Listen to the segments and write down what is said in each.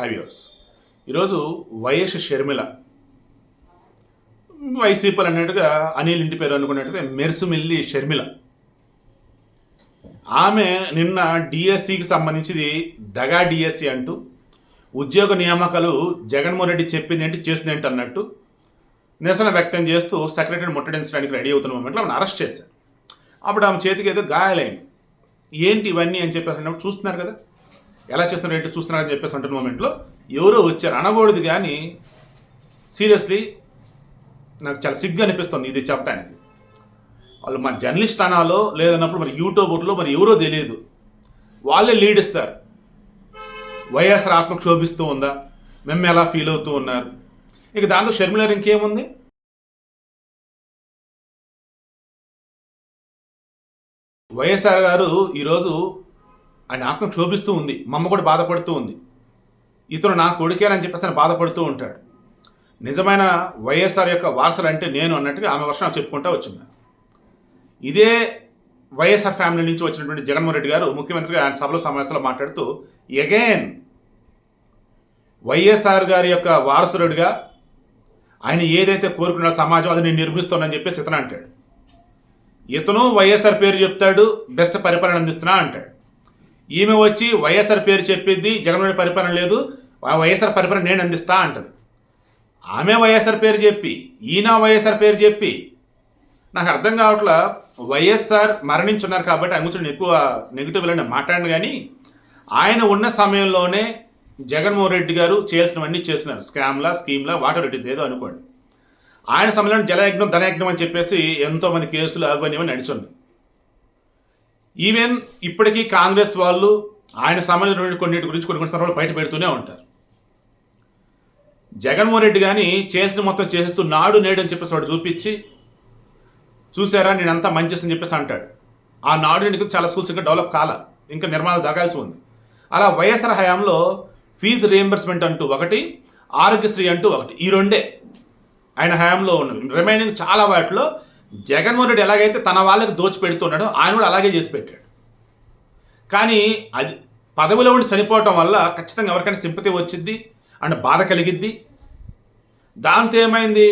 హైవ్యూర్స్ ఈరోజు వైఎస్ షర్మిల వైసీపీలు అన్నట్టుగా అనిల్ ఇంటి పేరు అనుకున్నట్టుగా మెర్సుమిల్లి షర్మిల. ఆమె నిన్న డిఎస్సికి సంబంధించింది దగా డిఎస్సి అంటూ ఉద్యోగ నియామకాలు జగన్మోహన్ రెడ్డి చెప్పింది ఏంటి చేసింది ఏంటి అన్నట్టు నిరసన వ్యక్తం చేస్తూ సెక్రటరీని ముట్టడించడానికి రెడీ అవుతున్న మూమెంట్లో ఆమెను అరెస్ట్ చేశారు. అప్పుడు ఆమె చేతికి ఏదో గాయాలైంది. ఏంటి ఇవన్నీ అని చెప్పేసి చూస్తున్నారు కదా. ఎలా చేస్తున్నారు ఏంటి చూస్తున్నారు అని చెప్పేసి అంటున్న మూమెంట్లో ఎవరో వచ్చారు. అనకూడదు కానీ సీరియస్లీ నాకు చాలా సిగ్గు అనిపిస్తుంది ఇది చెప్పడానికి. వాళ్ళు మన జర్నలిస్ట్ అనాలో లేదన్నప్పుడు మరి యూట్యూబర్లో మరి ఎవరో తెలియదు. వాళ్ళే లీడ్ ఇస్తారు. వైఎస్ఆర్ ఆత్మ క్షోభిస్తూ ఉందా? మేము ఎలా ఫీల్ అవుతూ ఉన్నారు? ఇక దాంతో షర్మిల ఇంకేముంది? వైఎస్ఆర్ గారు ఈరోజు ఆయన ఆత్మ క్షోభిస్తూ ఉంది. మమ్మ కూడా బాధపడుతూ ఉంది. ఇతను నా కొడుకేనని చెప్పేసి బాధపడుతూ ఉంటాడు. నిజమైన వైఎస్ఆర్ యొక్క వారసులు అంటే నేను అన్నట్టుగా ఆమె వర్షం చెప్పుకుంటూ వచ్చింది. ఇదే వైఎస్ఆర్ ఫ్యామిలీ నుంచి వచ్చినటువంటి జగన్మోహన్ రెడ్డి గారు ముఖ్యమంత్రిగా ఆయన సభలో సమావేశంలో మాట్లాడుతూ ఎగైన్ వైఎస్ఆర్ గారి యొక్క వారసుడిగా ఆయన ఏదైతే కోరుకున్న సమాజం అది నేను నిర్మిస్తానని చెప్పేసి ఇతను అంటాడు. ఇతను వైఎస్ఆర్ పేరు చెప్తాడు బెస్ట్ పరిపాలన అందిస్తున్నా అంటాడు. ఈమె వచ్చి వైఎస్ఆర్ పేరు చెప్పింది జగన్మోహన్ పరిపాలన లేదు ఆ వైఎస్ఆర్ పరిపాలన నేను అందిస్తా అంటది. ఆమె వైఎస్ఆర్ పేరు చెప్పి ఈయన వైఎస్ఆర్ పేరు చెప్పి నాకు అర్థం కావట్లా వైఎస్ఆర్ మరణించున్నారు కాబట్టి ఆయన గురించి ఎక్కువ నెగిటివ్ అని మాట్లాడను కానీ ఆయన ఉన్న సమయంలోనే జగన్మోహన్ రెడ్డి గారు చేయాల్సినవన్నీ చేస్తున్నారు. స్కామ్లా స్కీమ్లా వాటర్ ఇట్ ఇస్ ఏదో అనుకోండి. ఆయన సమయంలో జలయజ్ఞం ధనయజ్ఞం అని చెప్పేసి ఎంతోమంది కేసులు అవన్నీ నడిచున్నాయి ఈవెన్ ఇప్పటికీ కాంగ్రెస్ వాళ్ళు ఆయన సంబంధించిన కొన్నిటి గురించి కొన్ని కొన్ని సందర్భాలు బయట పెడుతూనే ఉంటారు. జగన్మోహన్ రెడ్డి కానీ చేసిన మొత్తం చేసేస్తూ నాడు నేడు అని చెప్పేసి వాడు చూపించి చూసారా నేను అంతా మంచి చేసి చెప్పేసి అంటాడు. ఆ నాడు నేడు చాలా స్కూల్స్ ఇంకా డెవలప్ కాల ఇంకా నిర్మాణాలు జరగాల్సి ఉంది. అలా వైఎస్ఆర్ హయాంలో ఫీజు రియంబర్స్మెంట్ అంటూ ఒకటి ఆరోగ్యశ్రీ అంటూ ఒకటి ఈ రెండే ఆయన హయాంలో ఉన్నవి. రిమైనింగ్ చాలా వాటిలో జగన్మోహన్ రెడ్డి ఎలాగైతే తన వాళ్ళకి దోచి పెడుతున్నాడో ఆయన కూడా అలాగే చేసి పెట్టాడు. కానీ అది పదవిలో ఉండి చనిపోవటం వల్ల ఖచ్చితంగా ఎవరికైనా సింపతి వచ్చింది అండ్ బాధ కలిగిద్ది. దాంతో ఏమైంది?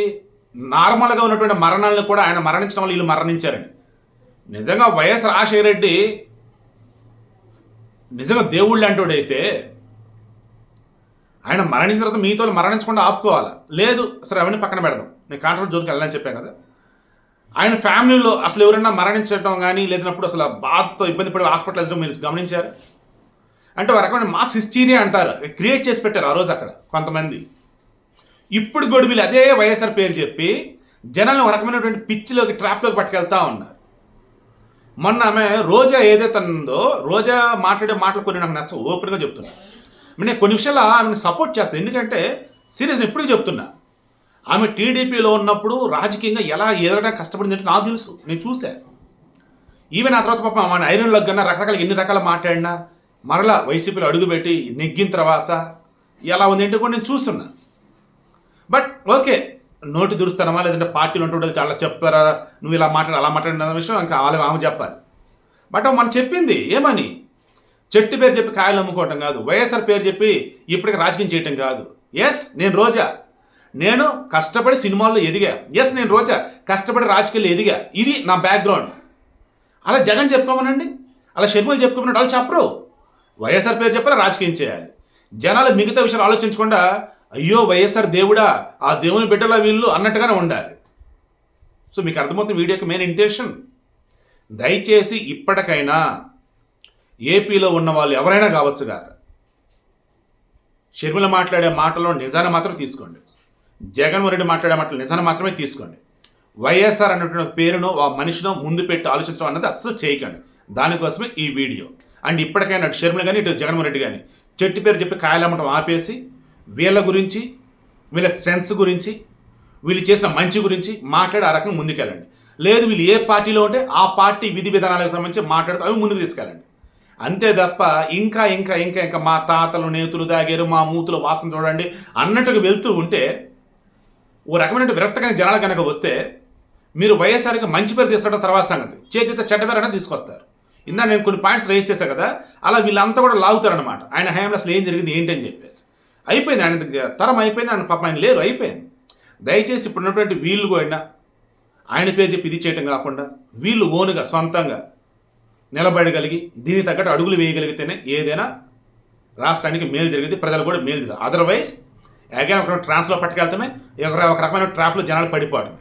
నార్మల్గా ఉన్నటువంటి మరణాలను కూడా ఆయన మరణించడం వల్ల వీళ్ళు మరణించారండి. నిజంగా వైఎస్ రాజశేఖర రెడ్డి నిజంగా దేవుళ్ళు అంటోడైతే ఆయన మరణించిన తర్వాత మీతో మరణించకుండా ఆపుకోవాలి? లేదు సరే అవన్నీ పక్కన పెడదాం. నేను కాంట్రాక్ట్ జోన్కి వెళ్ళాలని చెప్పాను కదా. ఆయన ఫ్యామిలీలో అసలు ఎవరైనా మరణించడం కానీ లేదన్నప్పుడు అసలు బాధతో ఇబ్బంది పడి హాస్పిటల్ వేసడం మీరు గమనించారు? అంటే ఒక రకమైన మాస్ హిస్టీరియా అంటారు. క్రియేట్ చేసి పెట్టారు ఆ రోజు అక్కడ కొంతమంది. ఇప్పుడు గొడుగులు అదే వైఎస్ఆర్ పేరు చెప్పి జనాలను ఒక రకమైనటువంటి పిచ్చిలోకి ట్రాప్లోకి పట్టుకెళ్తా ఉన్నారు. మొన్న ఆమె రోజా ఏదైతే ఉందో రోజా మాట్లాడే మాటలు కొన్ని నాకు నచ్చ ఓపెన్గా చెప్తున్నా. నేను కొన్ని విషయాలు ఆమెను సపోర్ట్ చేస్తాను ఎందుకంటే సీరియస్ ఎప్పుడు చెప్తున్నా. ఆమె టీడీపీలో ఉన్నప్పుడు రాజకీయంగా ఎలా ఎదగడం కష్టపడింది అంటే నాకు తెలుసు. నేను చూసా. ఈవెన్ ఆ తర్వాత పాపం మన ఐరన్లో కన్నా రకరకాల ఎన్ని రకాల మాట్లాడినా మరలా వైసీపీలో అడుగుపెట్టి నెగ్గిన తర్వాత ఎలా ఉంది అంటే కూడా నేను చూస్తున్నా. బట్ ఓకే నోటి దురుస్తానమా లేదంటే పార్టీలు ఉంటుండే చాలా చెప్పారా నువ్వు ఇలా మాట్లాడు అలా మాట్లాడిన విషయం ఇంకా ఆమె ఆమె చెప్పాలి. బట్ మనం చెప్పింది ఏమని? చెట్టు పేరు చెప్పి కాయలు అమ్ముకోవటం కాదు వైఎస్ఆర్ పేరు చెప్పి ఇప్పటికి రాజకీయం చేయటం కాదు. ఎస్ నేను రోజా. నేను కష్టపడి సినిమాల్లో ఎదిగా. ఎస్ నేను రోజా కష్టపడి రాజకీయాల్లో ఎదిగా. ఇది నా బ్యాక్గ్రౌండ్ అలా జగన్ చెప్పుకోమనండి. అలా షర్మిలు చెప్పుకోమన్నాడు వాళ్ళు చెప్పరు. వైఎస్ఆర్ పేరు చెప్పాలి రాజకీయం చేయాలి. జనాలు మిగతా విషయాలు ఆలోచించకుండా అయ్యో వైఎస్ఆర్ దేవుడా ఆ దేవుని బిడ్డల వీళ్ళు అన్నట్టుగానే ఉండాలి. సో మీకు అర్థమవుతుంది వీడియోకి మెయిన్ ఇంటెన్షన్ దయచేసి ఇప్పటికైనా ఏపీలో ఉన్న వాళ్ళు ఎవరైనా కావచ్చు కాదు. షర్మిల మాట్లాడే మాటలో నిజాన్ని మాత్రం తీసుకోండి. జగన్మోహన్ రెడ్డి మాట్లాడే మాటలు నిజాన్ని మాత్రమే తీసుకోండి. వైఎస్ఆర్ అన్నటువంటి పేరును ఆ మనిషిను ముందు పెట్టి ఆలోచించడం అన్నది అస్సలు చేయకండి. దానికోసమే ఈ వీడియో. అండ్ ఇప్పటికైనా అటు షర్మిల కానీ ఇటు జగన్మోహన్ రెడ్డి కానీ చెట్టు పేరు చెప్పి కాయలమ్మటం ఆపేసి వీళ్ళ గురించి వీళ్ళ స్ట్రెంగ్స్ గురించి వీళ్ళు చేసిన మంచి గురించి మాట్లాడి ఆ రకంగా ముందుకెళ్ళండి. లేదు వీళ్ళు ఏ పార్టీలో ఉంటే ఆ పార్టీ విధి విధానాలకు సంబంధించి మాట్లాడుతూ అవి ముందుకు తీసుకెళ్ళండి. అంతే తప్ప ఇంకా ఇంకా ఇంకా ఇంకా మా తాతలు నేతులు దాగారు మా మూతులు వాసన చూడండి అన్నట్టుగా వెళ్తూ ఉంటే ఓ రకమైన విరక్తమైన జనాలు కనుక వస్తే మీరు వైఎస్ఆర్కి మంచి పేరు తీసుకోవడం తర్వాత సంగతి. చేతితో చెడ్డ పేరు అనేది తీసుకొస్తారు. ఇందా నేను కొన్ని పాయింట్స్ రైజ్ చేశాను కదా అలా వీళ్ళంతా కూడా లాగుతారనమాట ఆయన హయాంలో అసలు ఏం జరిగింది ఏంటి అని చెప్పేసి. అయిపోయింది ఆయన తరం అయిపోయింది ఆయన పాప ఆయన లేరు అయిపోయింది. దయచేసి ఇప్పుడు ఉన్నటువంటి వీళ్ళు కూడా ఆయన పేరు చెప్పి ఇది చేయటం కాకుండా వీళ్ళు ఓనుగా సొంతంగా నిలబడగలిగి దీనికి తగ్గట్టు అడుగులు వేయగలిగితేనే ఏదైనా రాష్ట్రానికి మేలు జరిగింది ప్రజలు కూడా మేలు జరుగుతుంది. అదర్వైజ్ అగైన్ ఒక ట్రాన్స్లో పట్టుకెళ్తామే ఒక రకమైన ట్రాప్లో జనాలు పడిపోవడం.